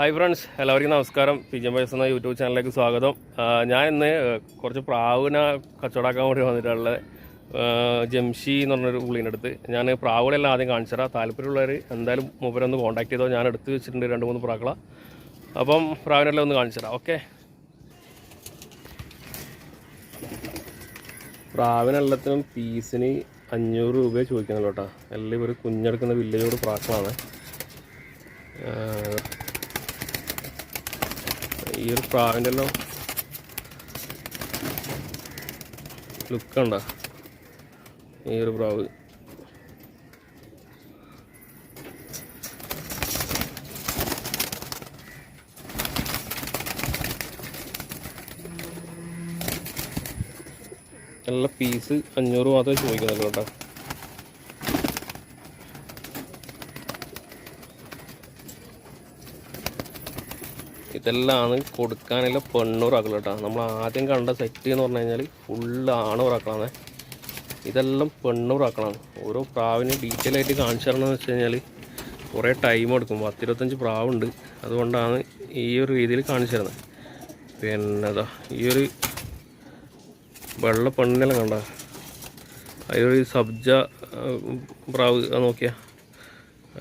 Hi friends എല്ലാവർക്കും നമസ്കാരം. P J ബൈസ് എന്ന യൂട്യൂബ് ചാനലിലേക്ക് സ്വാഗതം. ഞാൻ ഇന്ന് കുറച്ച് പ്രാവിനെ കച്ചവടമാക്കാൻ വേണ്ടി വന്നിട്ടുള്ള ജംഷി എന്ന് പറഞ്ഞൊരു പുള്ളീന്റെ അടുത്ത്. ഞാൻ പ്രാവുകളെല്ലാം ആദ്യം കാണിച്ചു തരാം. താല്പര്യമുള്ളവർ എന്തായാലും മൂപ്പരൊന്ന് കോൺടാക്ട് ചെയ്തോ. ഞാൻ എടുത്ത് വെച്ചിട്ടുണ്ട് രണ്ട് മൂന്ന് പ്രാക്കള. അപ്പം പ്രാവിനെല്ലാം ഒന്ന് കാണിച്ചു തരാം. ഓക്കെ പ്രാവിനെല്ലാത്തിനും പീസിന് അഞ്ഞൂറ് രൂപ ചോദിക്കുന്നുള്ളൂ കേട്ടോ. എല്ലാം ഇവർ കുഞ്ഞെടുക്കുന്ന വില്ലേജോട് പ്രാക്കളാണ്. ഈ ഒരു പ്രാവിന്റെ എല്ലാം ലുക്ക് ഉണ്ട ഈ ഒരു പ്രാവ്. നല്ല പീസ് അഞ്ഞൂറ് മാത്രമേ ചോദിക്കുന്നുള്ളൂ കേട്ടോ. ഇതെല്ലാം കൊടുക്കാനുള്ള പെണ്ണൂറാക്കൾ നമ്മൾ ആദ്യം കണ്ട സെറ്റ് എന്ന് പറഞ്ഞു കഴിഞ്ഞാൽ ഫുള്ള് ആണൂറാക്കളാണ് ഇതെല്ലാം പെണ്ണൂറാക്കളാണ് ഓരോ പ്രാവിന് ഡീറ്റെയിൽ ആയിട്ട് കാണിച്ചു തരണമെന്ന് വെച്ച് കഴിഞ്ഞാൽ കുറേ ടൈം എടുക്കും. പത്തിരുപത്തഞ്ച് പ്രാവുണ്ട്. അതുകൊണ്ടാണ് ഈ ഒരു രീതിയിൽ കാണിച്ചു തരുന്നത്. പിന്നെ അതാ ഈ ഒരു വെള്ള പെണ്ണിനെല്ലാം കണ്ട. അതിലൊരു സബ്ജ പ്രാവ് നോക്കിയാൽ നോക്കിയാ.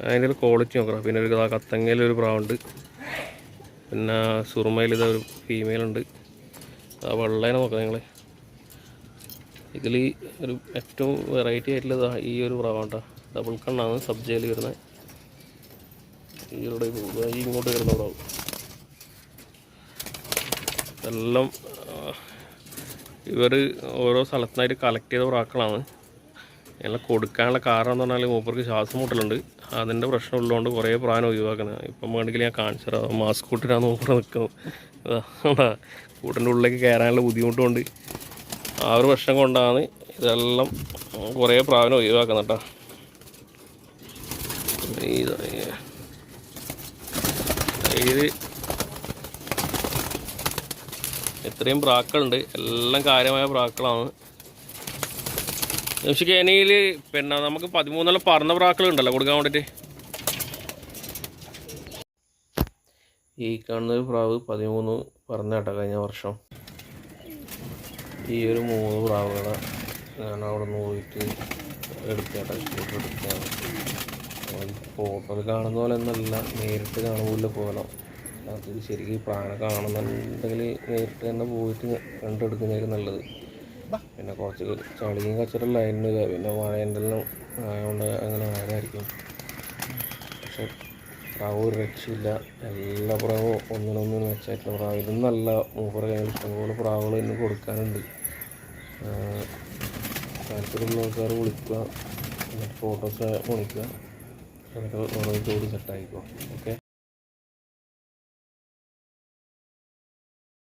അതിന്റെ ക്വാളിറ്റി നോക്കണം പിന്നെ ഒരു കത്തങ്ങയിലൊരു പ്രാവുണ്ട്. പിന്നെ സുറുമയിൽ ഇതാ ഒരു ഫീമെയിൽ ഉണ്ട്. ആ വെള്ളേനെ നോക്കാം നിങ്ങൾ ഇതിൽ ഒരു ഏറ്റവും വെറൈറ്റി ആയിട്ടുള്ളത് ഈ ഒരു പ്രാവാണ് ഡബിൾ കണ്ണാണ് സബ്ജയിൽ വരുന്നത് ഈ ഇങ്ങോട്ട് വരുന്ന പ്രാവ്. എല്ലാം ഇവർ ഓരോ സ്ഥലത്തിനായിട്ട് കളക്ട് ചെയ്ത പ്രാക്കളാണ്. എല്ലാം കൊടുക്കാനുള്ള കാരണം എന്ന് പറഞ്ഞാൽ മൂപ്പർക്ക് ശ്വാസം മുട്ടലുണ്ട്. അതിന്റെ പ്രശ്നം ഉള്ളതുകൊണ്ട് കുറേ പ്രായം ഒഴിവാക്കുന്നത് ഇപ്പം വേണമെങ്കിൽ ഞാൻ കാണിച്ചു മാസ്ക് കൂട്ടിനാണ് മൂപ്പർ നിൽക്കുന്നത് കൂട്ടിന്റെ ഉള്ളിലേക്ക് കയറാനുള്ള ബുദ്ധിമുട്ടുണ്ട് ആ ഒരു പ്രശ്നം കൊണ്ടാണ് ഇതെല്ലാം കുറേ പ്രാവിനെ ഒഴിവാക്കുന്നത് കേട്ടോ. ഇത് ഇത്രയും പ്രാക്കളുണ്ട്. എല്ലാം കാര്യമായ പ്രാക്കളാണ്. പക്ഷേ കെനിയിൽ പിന്നെ നമുക്ക് പതിമൂന്നെല്ലാം പറന്ന പ്രാക്കളുണ്ടല്ലോ കൊടുക്കാൻ വേണ്ടിയിട്ട് ഈ കാണുന്ന ഒരു പ്രാവ് പതിമൂന്ന് പറഞ്ഞ കേട്ടോ കഴിഞ്ഞ വർഷം. ഈ ഒരു മൂന്ന് പ്രാവുകളെ ഞാൻ അവിടെ നിന്ന് പോയിട്ട് സ്കൂട്ടർ എടുക്കുകയാണ് ഫോട്ടോയിൽ കാണുന്ന പോലെ ഒന്നല്ല നേരിട്ട് കാണുമ്പോൾ പോകണം. അത് ശരിക്കും പ്രാണ കാണുന്നുണ്ടെങ്കിൽ നേരിട്ട് തന്നെ പോയിട്ട് കണ്ടെടുക്കുന്നതായിരിക്കും നല്ലത്. പിന്നെ കുറച്ച് ചളിയും കച്ചറെല്ലാം ആയിരുന്നു പിന്നെ മഴേന്റെ എല്ലാം ആയതുകൊണ്ട് അങ്ങനെ ആയതായിരിക്കും പക്ഷെ പ്രാവ് ഒരു രക്ഷയില്ല. എല്ലാ പ്രാവും ഒന്നിനൊന്നും വെച്ചായിട്ടുള്ള പ്രാവ് ഇതും നല്ല മൂപ്പറ കയ്യിൽ ഇഷ്ടംപോലെ പ്രാവുകൾ ഇന്ന് കൊടുക്കാനുണ്ട്. താല്പര്യമുള്ള ആൾക്കാർ വിളിക്കുക. ഫോട്ടോസ് വിളിക്കുക എന്നിട്ട് ഓരോ ജോലി സെറ്റായിക്കോ ഓക്കെ